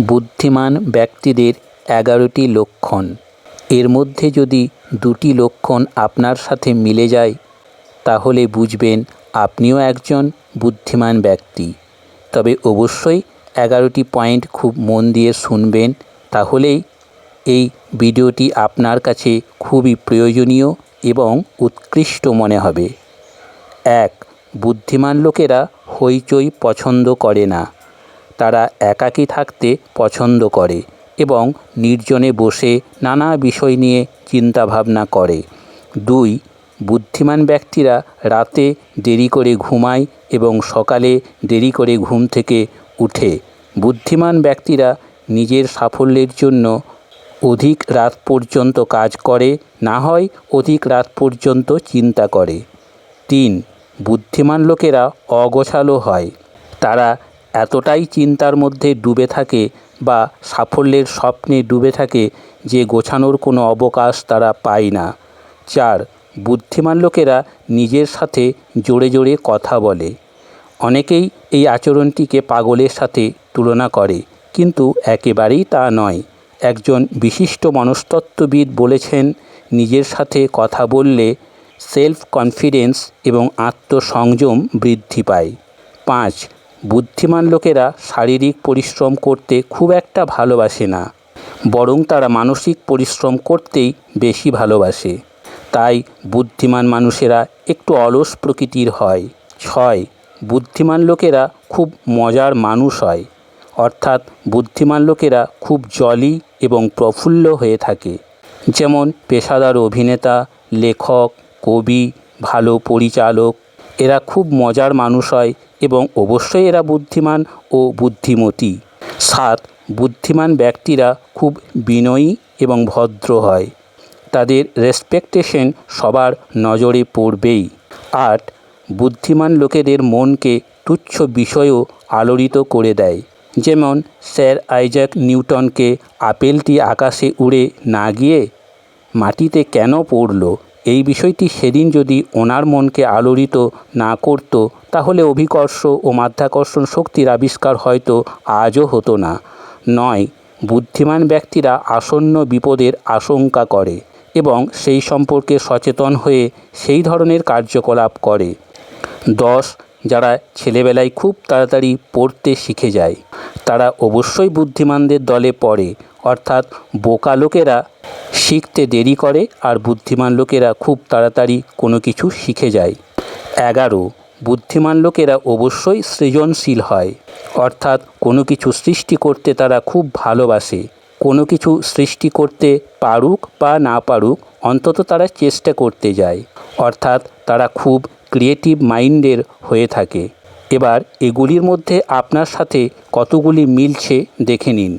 বুদ্ধিমান ব্যক্তিদের এগারোটি লক্ষণ। এর মধ্যে যদি দুটি লক্ষণ আপনার সাথে মিলে যায়, তাহলে বুঝবেন আপনিও একজন বুদ্ধিমান ব্যক্তি। তবে অবশ্যই এগারোটি পয়েন্ট খুব মন দিয়ে শুনবেন, তাহলেই এই ভিডিওটি আপনার কাছে খুবই প্রয়োজনীয় এবং উৎকৃষ্ট মনে হবে। এক, বুদ্ধিমান লোকেরা হইচই পছন্দ করে না। তারা একাকী থাকতে পছন্দ করে এবং নির্জনে বসে নানা বিষয় নিয়ে চিন্তাভাবনা করে। দুই, বুদ্ধিমান ব্যক্তিরা রাতে দেরি করে ঘুমায় এবং সকালে দেরি করে ঘুম থেকে উঠে। বুদ্ধিমান ব্যক্তিরা নিজের সাফল্যের জন্য অধিক রাত পর্যন্ত কাজ করে, না হয় অধিক রাত পর্যন্ত চিন্তা করে। তিন, বুদ্ধিমান লোকেরা অগোছালো হয়। তারা এতটাই চিন্তার মধ্যে ডুবে থাকে বা সাফল্যের স্বপ্নে ডুবে থাকে যে গোছানোর কোনো অবকাশ তারা পায় না। চার, বুদ্ধিমান লোকেরা নিজের সাথে জোরে জোরে কথা বলে। অনেকেই এই আচরণটিকে পাগলের সাথে তুলনা করে, কিন্তু একেবারেই তা নয়। একজন বিশিষ্ট মনস্তত্ত্ববিদ বলেছেন, নিজের সাথে কথা বললে সেলফ কনফিডেন্স এবং আত্মসংযম বৃদ্ধি পায়। পাঁচ বুদ্ধিমান লোকেরা শারীরিক পরিশ্রম করতে খুব একটা ভালোবাসে না। বরং তারা মানসিক পরিশ্রম করতেই বেশি ভালোবাসে। তাই বুদ্ধিমান মানুষেরা একটু অলস প্রকৃতির হয়। ছয়, বুদ্ধিমান লোকেরা খুব মজার মানুষ হয়। অর্থাৎ বুদ্ধিমান লোকেরা খুব জলি এবং প্রফুল্ল হয়ে থাকে। যেমন পেশাদার অভিনেতা, লেখক, কবি, ভালো পরিচালক এরা খুব মজার মানুষ হয় এবং অবশ্যই এরা বুদ্ধিমান ও বুদ্ধিমতী। সাত, বুদ্ধিমান ব্যক্তিরা খুব বিনয়ী এবং ভদ্র হয়। তাদের রেসপেকটেশন সবার নজরে পড়বেই। আট, বুদ্ধিমান লোকেদের মনকে তুচ্ছ বিষয়ও আলোড়িত করে দেয়। যেমন, স্যার আইজ্যাক নিউটনকে আপেলটি আকাশে উড়ে না গিয়ে মাটিতে কেন পড়ল? এই বিষয়টি সেদিন যদি ওনার মনকে আলোড়িত না করত, তাহলে অভিকর্ষ ও মাধ্যাকর্ষণ শক্তির আবিষ্কার হয়তো আজও হতো না। নয়, বুদ্ধিমান ব্যক্তিরা আসন্ন বিপদের আশঙ্কা করে এবং সেই সম্পর্কে সচেতন হয়ে সেই ধরনের কার্যকলাপ করে। দশ যারা ছেলেবেলায় খুব তাড়াতাড়ি পড়তে শিখে যায়, তারা অবশ্যই বুদ্ধিমানদের দলে পড়ে। অর্থাৎ বোকা লোকেরা শিখতে দেরি করে আর বুদ্ধিমান লোকেরা খুব তাড়াতাড়ি কোনো কিছু শিখে যায়। এগারো, বুদ্ধিমান লোকেরা অবশ্যই সৃজনশীল হয়। অর্থাৎ কোনো কিছু সৃষ্টি করতে তারা খুব ভালোবাসে। কোনো কিছু সৃষ্টি করতে পারুক বা না পারুক, অন্তত তারা চেষ্টা করতে যায়। অর্থাৎ তারা খুব ক্রিয়েটিভ মাইন্ডের হয়ে থাকে। এবার এগুলির মধ্যে আপনার সাথে কতগুলি মিলছে দেখে নিন।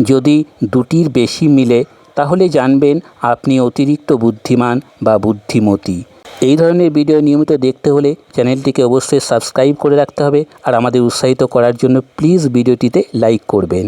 যদি দুটির বেশি মিলে, তাহলে জানবেন আপনি অতিরিক্ত বুদ্ধিমান বা বুদ্ধিমতী। এই ধরনের ভিডিও নিয়মিত দেখতে হলে চ্যানেলটিকে অবশ্যই সাবস্ক্রাইব করে রাখতে হবে আর আমাদের উৎসাহিত করার জন্য প্লিজ ভিডিওটিতে লাইক করবেন।